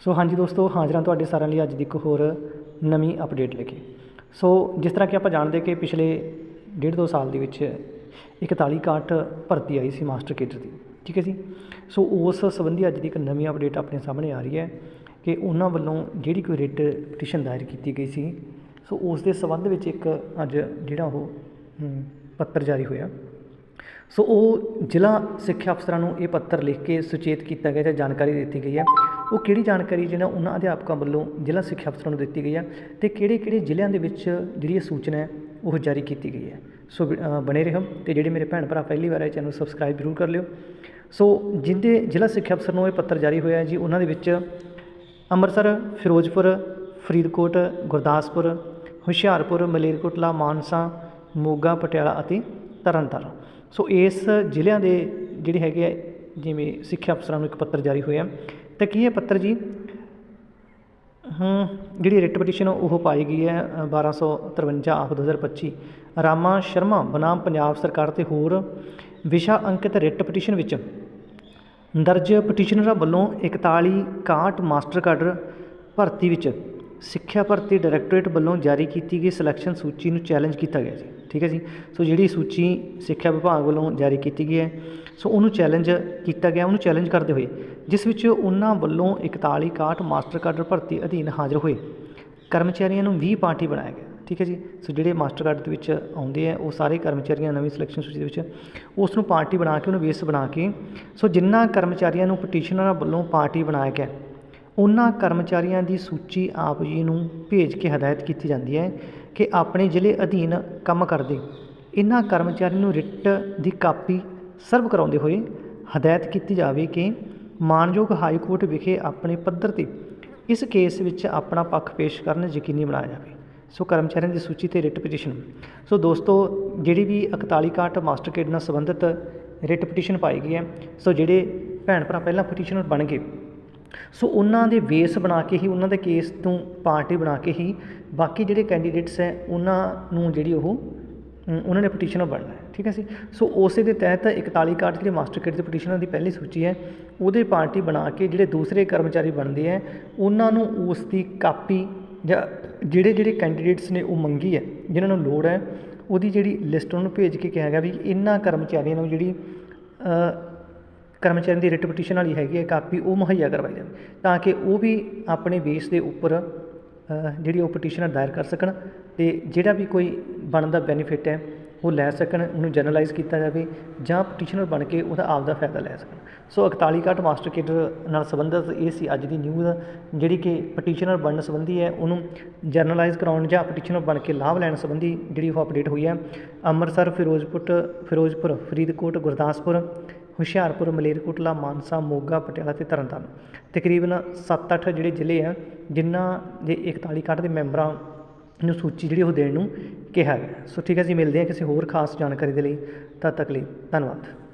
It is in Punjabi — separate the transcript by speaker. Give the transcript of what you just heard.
Speaker 1: ਸੋ ਹਾਂਜੀ ਦੋਸਤੋ, ਹਾਜ਼ਰਾਂ ਤੁਹਾਡੇ ਸਾਰਿਆਂ ਲਈ ਅੱਜ ਦੀ ਇੱਕ ਹੋਰ ਨਵੀਂ ਅਪਡੇਟ ਲੈ ਕੇ। ਸੋ ਜਿਸ ਤਰ੍ਹਾਂ ਕਿ ਆਪਾਂ ਜਾਣਦੇ ਕਿ ਪਿਛਲੇ ਡੇਢ ਦੋ ਸਾਲ ਦੇ ਵਿੱਚ 41 ਕਾਟ ਭਰਤੀ ਆਈ ਸੀ ਮਾਸਟਰ ਕੇਡਰ ਦੀ, ਠੀਕ ਹੈ ਜੀ? ਸੋ ਉਸ ਸੰਬੰਧੀ ਅੱਜ ਦੀ ਇੱਕ ਨਵੀਂ ਅਪਡੇਟ ਆਪਣੇ ਸਾਹਮਣੇ ਆ ਰਹੀ ਹੈ ਕਿ ਉਹਨਾਂ ਵੱਲੋਂ ਜਿਹੜੀ ਕੋਈ ਰਿਟ ਪਟੀਸ਼ਨ ਦਾਇਰ ਕੀਤੀ ਗਈ ਸੀ, ਸੋ ਉਸ ਦੇ ਸੰਬੰਧ ਵਿੱਚ ਇੱਕ ਅੱਜ ਜਿਹੜਾ ਉਹ ਪੱਤਰ ਜਾਰੀ ਹੋਇਆ। ਸੋ ਉਹ ਜ਼ਿਲ੍ਹਾ ਸਿੱਖਿਆ ਅਫਸਰਾਂ ਨੂੰ ਇਹ ਪੱਤਰ ਲਿਖ ਕੇ ਸੁਚੇਤ ਕੀਤਾ ਗਿਆ ਜਾਂ ਜਾਣਕਾਰੀ ਦਿੱਤੀ ਗਈ ਹੈ। ਉਹ ਕਿਹੜੀ ਜਾਣਕਾਰੀ ਜਿਹੜਾ ਉਹਨਾਂ ਅਧਿਆਪਕਾਂ ਵੱਲੋਂ ਜ਼ਿਲ੍ਹਾ ਸਿੱਖਿਆ ਅਫਸਰਾਂ ਨੂੰ ਦਿੱਤੀ ਗਈ ਹੈ ਅਤੇ ਕਿਹੜੇ ਕਿਹੜੇ ਜ਼ਿਲ੍ਹਿਆਂ ਦੇ ਵਿੱਚ ਜਿਹੜੀ ਇਹ ਸੂਚਨਾ ਹੈ ਉਹ ਜਾਰੀ ਕੀਤੀ ਗਈ ਹੈ। ਸੋ ਵੀ- ਅ, ਬਣੇ ਰਹੋ ਤੇ ਜਿਹੜੇ ਮੇਰੇ ਭੈਣ ਭਰਾ ਪਹਿਲੀ ਵਾਰ ਇਹ ਚੈਨਲ ਸਬਸਕ੍ਰਾਈਬ ਜ਼ਰੂਰ ਕਰ ਲਿਓ। ਸੋ ਜਿੰਦੇ ਜ਼ਿਲ੍ਹਾ ਸਿੱਖਿਆ ਅਫਸਰ ਨੂੰ ਇਹ ਪੱਤਰ ਜਾਰੀ ਹੋਇਆ ਜੀ ਉਹਨਾਂ ਦੇ ਵਿੱਚ ਅੰਮ੍ਰਿਤਸਰ ਫਿਰੋਜ਼ਪੁਰ ਫਰੀਦਕੋਟ ਗੁਰਦਾਸਪੁਰ ਹੁਸ਼ਿਆਰਪੁਰ ਮਲੇਰਕੋਟਲਾ ਮਾਨਸਾ ਮੋਗਾ ਪਟਿਆਲਾ ਅਤੇ ਤਰਨਤਾਰਨ। ਸੋ ਇਸ ਜ਼ਿਲ੍ਹਿਆਂ ਦੇ ਜਿਹੜੇ ਹੈਗੇ ਆ ਜਿਵੇਂ ਸਿੱਖਿਆ ਅਫਸਰਾਂ ਨੂੰ ਇੱਕ ਪੱਤਰ ਜਾਰੀ ਹੋਇਆ ਤਾਂ ਕੀ ਹੈ ਪੱਤਰ ਜੀ? ਜਿਹੜੀ ਰਿਟ ਪਟੀਸ਼ਨ ਉਹ ਪਾਈ ਗਈ ਹੈ ਅ, 1253 ਆਫ 2025 ਰਾਮਾ ਸ਼ਰਮਾ ਬਨਾਮ ਪੰਜਾਬ ਸਰਕਾਰ ਤੇ ਹੋਰ ਵਿਸ਼ਾ ਅੰਕਿਤ ਰਿਟ ਪਟੀਸ਼ਨ ਵਿੱਚ ਦਰਜ ਪਟੀਸ਼ਨਰਾਂ ਵੱਲੋਂ 41 61 ਮਾਸਟਰ ਕਾਡਰ ਭਰਤੀ ਵਿੱਚ ਸਿੱਖਿਆ ਭਰਤੀ ਡਾਇਰੈਕਟੋਰੇਟ ਵੱਲੋਂ ਜਾਰੀ ਕੀਤੀ ਗਈ ਸਿਲੈਕਸ਼ਨ ਸੂਚੀ ਨੂੰ ਚੈਲੰਜ ਕੀਤਾ ਗਿਆ ਜੀ, ਠੀਕ ਹੈ ਜੀ? ਸੋ ਜਿਹੜੀ ਸੂਚੀ ਸਿੱਖਿਆ ਵਿਭਾਗ ਵੱਲੋਂ ਜਾਰੀ ਕੀਤੀ ਗਈ ਹੈ, ਸੋ ਉਹਨੂੰ ਚੈਲੰਜ ਕੀਤਾ ਗਿਆ, ਉਹਨੂੰ ਚੈਲੰਜ ਕਰਦੇ ਹੋਏ, ਜਿਸ ਵਿੱਚ ਉਹਨਾਂ ਵੱਲੋਂ 41 61 ਮਾਸਟਰ ਕਾਡਰ ਭਰਤੀ ਅਧੀਨ ਹਾਜ਼ਰ ਹੋਏ ਕਰਮਚਾਰੀਆਂ ਨੂੰ 20 ਪਾਰਟੀ ਬਣਾਇਆ ਗਿਆ, ਠੀਕ ਹੈ ਜੀ? ਸੋ ਜਿਹੜੇ ਮਾਸਟਰ ਕਾਰਡ ਦੇ ਵਿੱਚ ਆਉਂਦੇ ਆ, ਉਹ ਸਾਰੇ ਕਰਮਚਾਰੀਆਂ ਨਵੀਂ ਸਿਲੈਕਸ਼ਨ ਸੂਚੀ ਦੇ ਵਿੱਚ, ਉਸ ਨੂੰ ਪਾਰਟੀ ਬਣਾ ਕੇ, ਉਹਨੂੰ ਬੇਸ ਬਣਾ ਕੇ, ਸੋ ਜਿਨ੍ਹਾਂ ਕਰਮਚਾਰੀਆਂ ਨੂੰ ਪਟੀਸ਼ਨਰਾਂ ਵੱਲੋਂ ਪਾਰਟੀ ਬਣਾਇਆ ਗਿਆ ਉਹਨਾਂ ਕਰਮਚਾਰੀਆਂ ਦੀ ਸੂਚੀ ਆਪ ਜੀ ਨੂੰ ਭੇਜ ਕੇ ਹਦਾਇਤ ਕੀਤੀ ਜਾਂਦੀ ਹੈ ਕਿ ਆਪਣੇ ਜ਼ਿਲ੍ਹੇ ਅਧੀਨ ਕੰਮ ਕਰਦੇ, ਇਹਨਾਂ ਕਰਮਚਾਰੀਆਂ ਨੂੰ ਰਿਟ ਦੀ ਕਾਪੀ ਸਰਵ ਕਰਾਉਂਦੇ ਹੋਏ ਹਦਾਇਤ ਕੀਤੀ ਜਾਵੇ ਕਿ ਮਾਨਯੋਗ ਹਾਈ ਕੋਰਟ ਵਿਖੇ ਆਪਣੇ ਪੱਧਰ ਤੇ ਇਸ ਕੇਸ ਵਿੱਚ ਆਪਣਾ ਪੱਖ ਪੇਸ਼ ਕਰਨ ਯਕੀਨੀ ਬਣਾਇਆ ਜਾਵੇ। ਸੋ ਕਰਮਚਾਰੀਆਂ ਦੀ ਸੂਚੀ ਤੇ ਰਿਟ ਪਟੀਸ਼ਨ। ਸੋ ਦੋਸਤੋ, ਜਿਹੜੀ ਵੀ 41 ਕਾਟ ਮਾਸਟਰ ਕੇਡ ਨਾਲ ਸੰਬੰਧਿਤ ਰਿਟ ਪਟੀਸ਼ਨ ਪਾਈ ਗਈ ਹੈ, ਸੋ ਜਿਹੜੇ ਭੈਣ ਭਰਾ ਪਹਿਲਾਂ ਪਟੀਸ਼ਨਰ ਬਣ ਗਏ ਸੋ ਉਹਨਾਂ ਦੇ ਬੇਸ ਬਣਾ ਕੇ ਹੀ, ਉਹਨਾਂ ਦੇ ਕੇਸ ਤੋਂ ਪਾਰਟੀ ਬਣਾ ਕੇ ਹੀ ਬਾਕੀ ਜਿਹੜੇ ਕੈਂਡੀਡੇਟਸ ਹੈ, ਉਹਨਾਂ ਨੂੰ ਜਿਹੜੀ ਉਹ ਉਹਨਾਂ ਨੇ ਪਟੀਸ਼ਨਰ ਬਣਨਾ ਹੈ, ਠੀਕ ਹੈ ਸੀ ਸੋ ਉਸੇ ਦੇ ਤਹਿਤ 41 ਕਾਰਡ ਜਿਹੜੇ ਮਾਸਟਰ ਕੇਡ ਦੇ ਪਟੀਸ਼ਨਰ ਦੀ ਪਹਿਲੀ ਸੂਚੀ ਹੈ, ਉਹਦੇ ਪਾਰਟੀ ਬਣਾ ਕੇ ਜਿਹੜੇ ਦੂਸਰੇ ਕਰਮਚਾਰੀ ਬਣਦੇ ਹੈ, ਉਹਨਾਂ ਨੂੰ ਉਸ ਦੀ ਕਾਪੀ ਜਾਂ ਜਿਹੜੇ ਜਿਹੜੇ ਕੈਂਡੀਡੇਟਸ ਨੇ ਉਹ ਮੰਗੀ ਹੈ, ਜਿਨ੍ਹਾਂ ਨੂੰ ਲੋੜ ਹੈ, ਉਹਦੀ ਜਿਹੜੀ ਲਿਸਟ ਉਹਨੂੰ ਭੇਜ ਕੇ ਕਿਹਾ ਗਿਆ ਵੀ ਇਹਨਾਂ ਕਰਮਚਾਰੀਆਂ ਨੂੰ ਜਿਹੜੀ ਅ, ਕਰਮਚਾਰੀਆਂ ਦੀ ਰਿਟ ਪਟੀਸ਼ਨ ਵਾਲੀ ਹੈਗੀ ਹੈ ਕਾਪੀ ਉਹ ਮੁਹੱਈਆ ਕਰਵਾਈ ਜਾਵੇ ਤਾਂ ਕਿ ਉਹ ਵੀ ਆਪਣੇ ਬੇਸ ਦੇ ਉੱਪਰ ਜਿਹੜੀ ਉਹ ਪਟੀਸ਼ਨਰ ਦਾਇਰ ਕਰ ਸਕਣ ਤੇ ਜਿਹੜਾ ਵੀ ਕੋਈ ਬਣਦਾ ਬੈਨੀਫਿਟ ਹੈ ਉਹ ਲੈ ਸਕਣ ਉਹਨੂੰ ਜਨਰਲਾਈਜ਼ ਕੀਤਾ ਜਾਵੇ ਜਾਂ ਪਟੀਸ਼ਨਰ ਬਣ ਕੇ ਉਹਦਾ ਆਪ ਦਾ ਫਾਇਦਾ ਲੈ ਸਕਣ। ਸੋ 41 ਘਾਟ ਮਾਸਟਰ ਕੇਡਰ ਨਾਲ ਸੰਬੰਧਿਤ ਇਹ ਸੀ ਅੱਜ ਦੀ ਨਿਊਜ਼ ਜਿਹੜੀ ਕਿ ਪਟੀਸ਼ਨਰ ਬਣਨ ਸੰਬੰਧੀ ਹੈ ਉਹਨੂੰ ਜਰਨਲਾਈਜ਼ ਕਰਾਉਣ ਜਾਂ ਪਟੀਸ਼ਨਰ ਬਣ ਕੇ ਲਾਭ ਲੈਣ ਸੰਬੰਧੀ ਜਿਹੜੀ ਉਹ ਅਪਡੇਟ ਹੋਈ ਹੈ ਅੰਮ੍ਰਿਤਸਰ ਫਿਰੋਜ਼ਪੁਰ ਫਿਰੋਜ਼ਪੁਰ ਫਰੀਦਕੋਟ ਗੁਰਦਾਸਪੁਰ ਹੁਸ਼ਿਆਰਪੁਰ, ਮਲੇਰਕੋਟਲਾ, ਮਾਨਸਾ, ਮੋਗਾ, ਪਟਿਆਲਾ ਤੇ ਤਰਨਤਾਰਨ। ਤਕਰੀਬਨ 7-8 ਜਿਹੜੇ ਜ਼ਿਲ੍ਹੇ ਆ, ਜਿਨ੍ਹਾਂ ਦੇ 41 ਕਾਟ ਦੇ ਮੈਂਬਰਾਂ ਨੂੰ ਸੂਚੀ ਜਿਹੜੀ ਉਹ ਦੇਣ ਨੂੰ ਕਿਹਾ ਗਿਆ। ਸੋ ਠੀਕ ਹੈ ਜੀ, ਮਿਲਦੇ ਹਾਂ ਕਿਸੇ ਹੋਰ ਖਾਸ ਜਾਣਕਾਰੀ ਦੇ ਲਈ। ਤਦ ਤੱਕ ਲਈ ਧੰਨਵਾਦ।